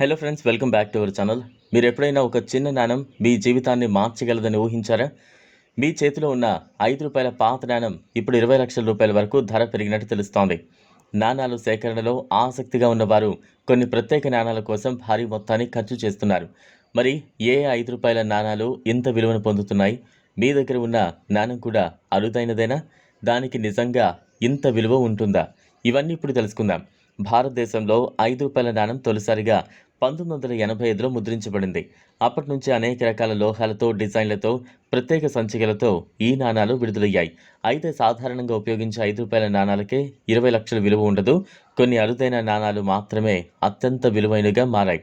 Hello friends welcome back to our channel మీరు ఎప్పుడైనా ఒక చిన్న నాణం మీ జీవితాన్ని మార్చగలదని ఊహించారా? మీ చేతిలో ఉన్న ఐదు రూపాయల పాత నాణం ఇప్పుడు ఇరవై లక్షల రూపాయల వరకు ధర పెరిగినట్టు తెలుస్తోంది. నాణాలు సేకరణలో ఆసక్తిగా ఉన్నవారు కొన్ని ప్రత్యేక నాణాల కోసం భారీ మొత్తాన్ని ఖర్చు చేస్తున్నారు. మరి ఏ ఐదు రూపాయల నాణాలు ఇంత విలువను పొందుతున్నాయి? మీ దగ్గర ఉన్న నాణం కూడా అరుదైనదేనా? దానికి నిజంగా ఇంత విలువ ఉంటుందా? ఇవన్నీ ఇప్పుడు తెలుసుకుందాం. భారతదేశంలో ఐదు రూపాయల నాణం తొలిసారిగా పంతొమ్మిది వందల ఎనభై ఐదులో ముద్రించబడింది. అప్పటి నుంచి అనేక రకాల లోహాలతో డిజైన్లతో ప్రత్యేక సంచికలతో ఈ నాణాలు విడుదలయ్యాయి. అయితే సాధారణంగా ఉపయోగించే ఐదు రూపాయల నాణాలకే ఇరవై లక్షల విలువ ఉండదు. కొన్ని అరుదైన నాణాలు మాత్రమే అత్యంత విలువైనగా మారాయి.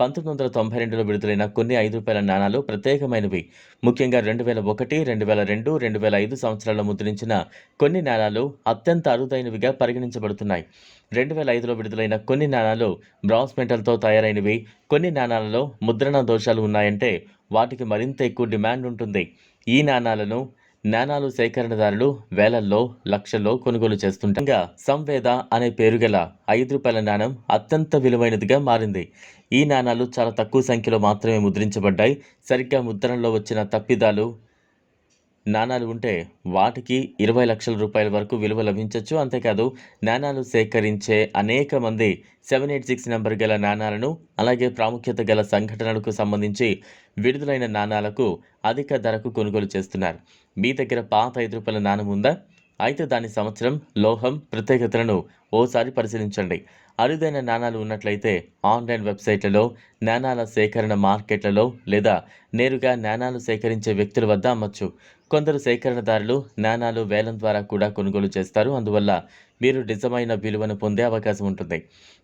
పంతొమ్మిది వందల తొంభై రెండులో విడుదలైన కొన్ని ఐదు రూపాయల నాణాలు ప్రత్యేకమైనవి. ముఖ్యంగా రెండు వేల ఒకటి రెండు వేల రెండు రెండు వేల ఐదు సంవత్సరాల్లో ముద్రించిన కొన్ని నాణాలు అత్యంత అరుదైనవిగా పరిగణించబడుతున్నాయి. రెండు వేల ఐదులో విడుదలైన కొన్ని నాణాలు బ్రాన్స్ మెటల్తో తయారైనవి. కొన్ని నాణాలలో ముద్రణ దోషాలు ఉన్నాయంటే వాటికి మరింత ఎక్కువ డిమాండ్ ఉంటుంది. ఈ నాణాలను నాణాలు సేకరణదారులు వేలల్లో లక్షల్లో కొనుగోలు చేస్తుండగా సంవేద అనే పేరు గల ఐదు రూపాయల నాణం అత్యంత విలువైనదిగా మారింది. ఈ నాణాలు చాలా తక్కువ సంఖ్యలో మాత్రమే ముద్రించబడ్డాయి. సరిగ్గా ముద్రణలో వచ్చిన తప్పిదాలు నాణాలు ఉంటే వాటికి ఇరవై లక్షల రూపాయల వరకు విలువ లభించవచ్చు అంతేకాదు నాణాలు సేకరించే అనేక మంది సెవెన్ ఎయిట్ సిక్స్ నెంబర్ గల నాణాలను అలాగే ప్రాముఖ్యత గల సంఘటనలకు సంబంధించి విడుదలైన నాణాలకు అధిక ధరకు కొనుగోలు చేస్తున్నారు. మీ దగ్గర పాత ఐదు రూపాయల నాణం ఉందా? అయితే దాని సంవత్సరం లోహం ప్రత్యేకతలను ఓసారి పరిశీలించండి. అరుదైన నాణాలు ఉన్నట్లయితే ఆన్లైన్ వెబ్సైట్లలో నాణాల సేకరణ మార్కెట్లలో లేదా నేరుగా నాణాలు సేకరించే వ్యక్తుల వద్ద అమ్మచ్చు. కొందరు సేకరణదారులు నాణాలు వేలం ద్వారా కూడా కొనుగోలు చేస్తారు. అందువల్ల మీరు నిజమైన విలువను పొందే అవకాశం ఉంటుంది.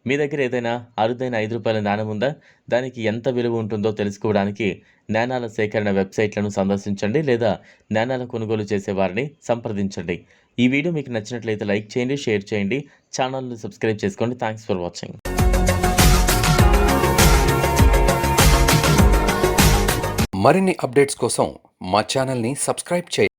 మీ దగ్గర ఏదైనా అరుదైన ఐదు రూపాయల నాణం ఉందా? దానికి ఎంత విలువ ఉంటుందో తెలుసుకోవడానికి నాణాల సేకరణ వెబ్సైట్లను సందర్శించండి లేదా నాణాల కొనుగోలు చేసే వారిని సంప్రదించండి. ఈ వీడియో మీకు నచ్చినట్లయితే లైక్ చేయండి షేర్ చేయండి. ఛానల్ని సబ్స్క్రైబ్ చేసుకోండి. Thanks for watching. మరిన్ని అప్డేట్స్ కోసం మా ఛానల్ని సబ్స్క్రైబ్ చేయండి.